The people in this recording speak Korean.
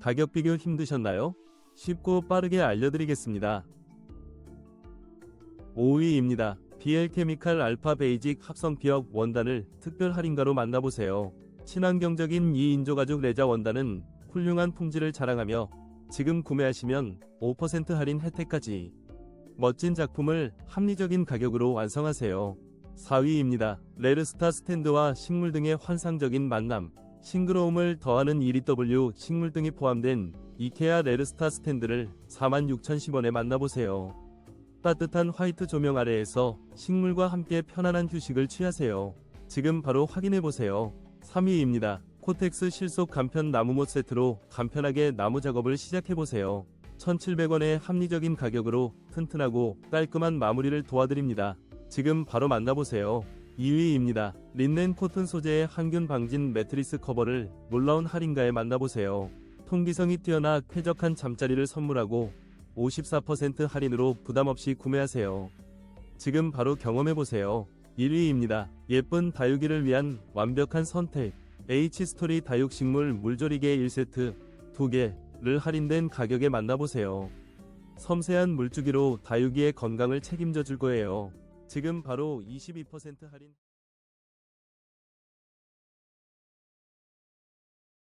가격 비교 힘드셨나요? 쉽고 빠르게 알려드리겠습니다. 5위입니다. BL 케미칼 알파 베이직 합성 피혁 원단을 특별 할인가로 만나보세요. 친환경적인 이 인조가죽 레자 원단은 훌륭한 품질을 자랑하며 지금 구매하시면 5% 할인 혜택까지 멋진 작품을 합리적인 가격으로 완성하세요. 4위입니다. 레르스타 스탠드와 식물 등의 환상적인 만남, 싱그러움을 더하는 2W 식물 등이 포함된 이케아 레르스타 스탠드를 46,010원에 만나보세요. 따뜻한 화이트 조명 아래에서 식물과 함께 편안한 휴식을 취하세요. 지금 바로 확인해보세요. 3위입니다. 코텍스 실속 간편 나무못 세트로 간편하게 나무 작업을 시작해보세요. 1,700원의 합리적인 가격으로 튼튼하고 깔끔한 마무리를 도와드립니다. 지금 바로 만나보세요. 2위입니다. 린넨 코튼 소재의 항균 방진 매트리스 커버를 놀라운 할인가에 만나보세요. 통기성이 뛰어나 쾌적한 잠자리를 선물하고 54% 할인으로 부담 없이 구매하세요. 지금 바로 경험해보세요. 1위입니다. 예쁜 다육이를 위한 완벽한 선택. H스토리 다육식물 물조리개 1세트 2개를 할인된 가격에 만나보세요. 섬세한 물주기로 다육이의 건강을 책임져 줄 거예요. 지금 바로 22% 할인